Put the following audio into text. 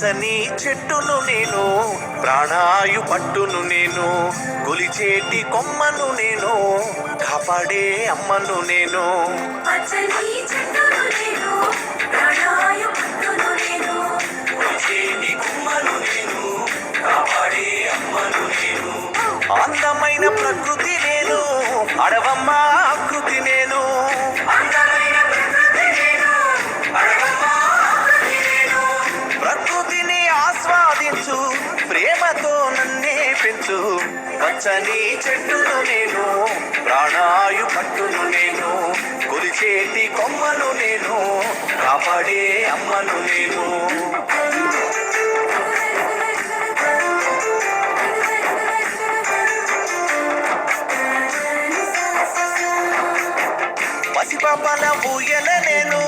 పచ్చని చెట్టును నేను ప్రాణాయు పట్టును నేను కొలిచేటి కొమ్మను కాపాడే అమ్మను కొలిచేటి కొమ్మను నేను కాపాడే అమ్మను నేను. అందమైన ప్రకృతి నేను అడవమ్మ పచ్చని చెట్టును నేను ప్రాణాయు పట్టును నేను కొలిచేటి కొమ్మను నేను కాపాడే అమ్మను నేను. పసిపాపల ఊయల నేను.